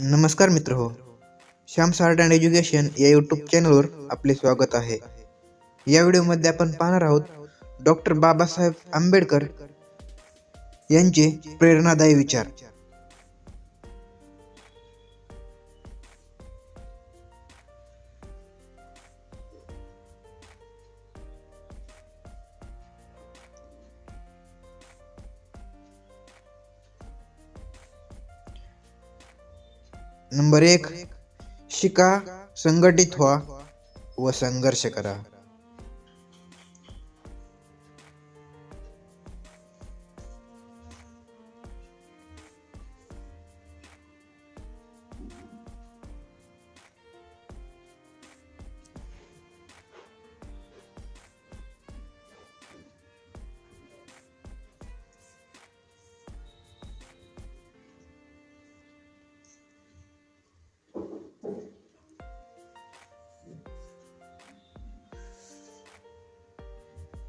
नमस्कार मित्र हो. श्याम सार्ट अँड एज्युकेशन या यूट्यूब चॅनलवर आपले स्वागत आहे. या व्हिडिओमध्ये आपण पाहणार आहोत डॉक्टर बाबासाहेब आंबेडकर यांचे प्रेरणादायी विचार. नंबर एक शिका संघटित व्हा व संघर्ष करा.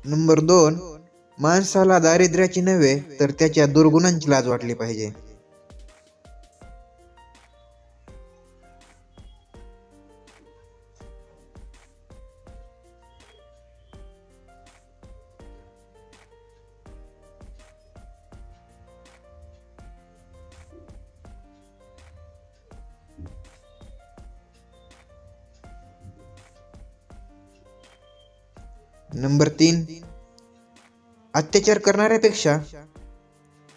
नंबर दोन माणसाला दारिद्र्याची नव्हे तर त्याच्या दुर्गुणांची लाज वाटली पाहिजे. नंबर तीन अत्याचार करणाऱ्यापेक्षा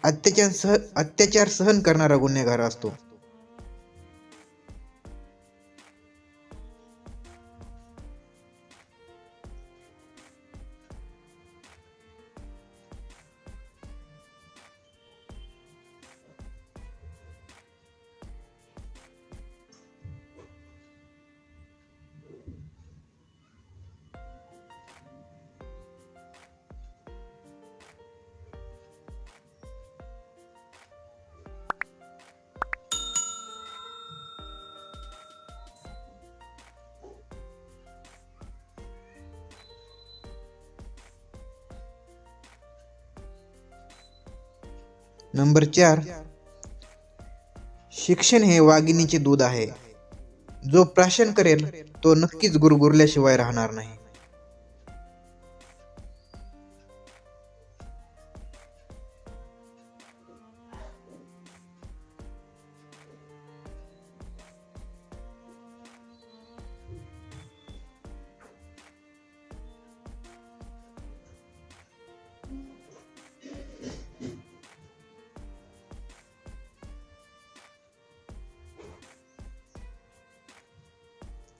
अत्याचार सह अत्याचार सहन करणारा गुन्हेगार असतो. नंबर चार. शिक्षण हे वाघिणीचे दूध आहे. जो प्राशन करेल तो नक्कीच गुरगुरल्याशिवाय राहणार नाही.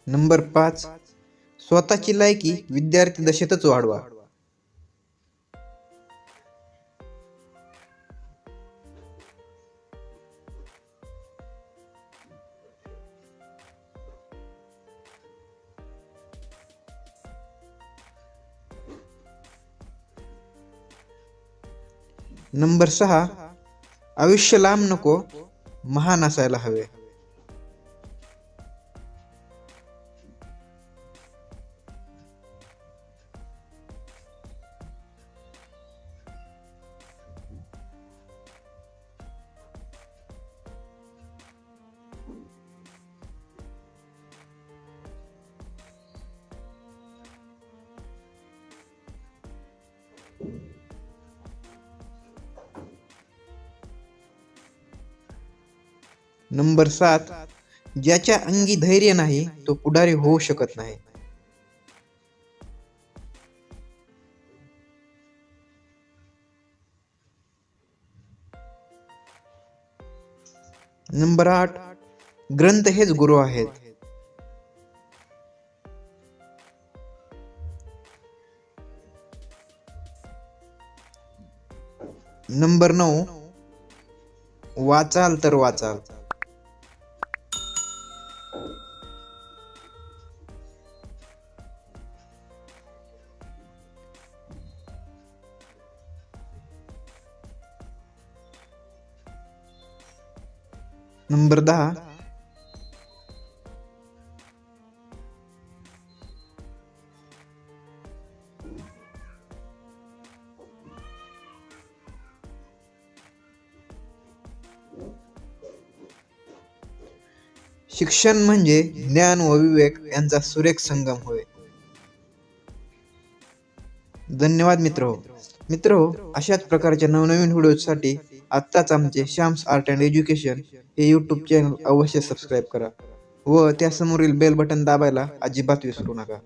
नंबर पाच. स्वतःची लायकी विद्यार्थी दशेतच वाढवा. नंबर सहा. आयुष्य लांब नको महान असायला हवे. नंबर सात ज्याच्या अंगी धैर्य नाही तो पुढारी होऊ शकत नाही. नंबर आठ ग्रंथ हेच गुरु आहेत. नंबर नऊ. वाचाल तर वाचाल. नंबर दहा. शिक्षण म्हणजे ज्ञान व विवेक यांचा सुरेख संगम होय. धन्यवाद मित्र हो. मित्र हो, अशाच प्रकारच्या नवनवीन व्हिडिओसाठी आत्ताच आमचे श्याम्स आर्ट अँड एज्युकेशन हे यूट्यूब चॅनल अवश्य सबस्क्राईब करा व त्यासमोरील बेल बटन दाबायला अजिबात विसरू नका.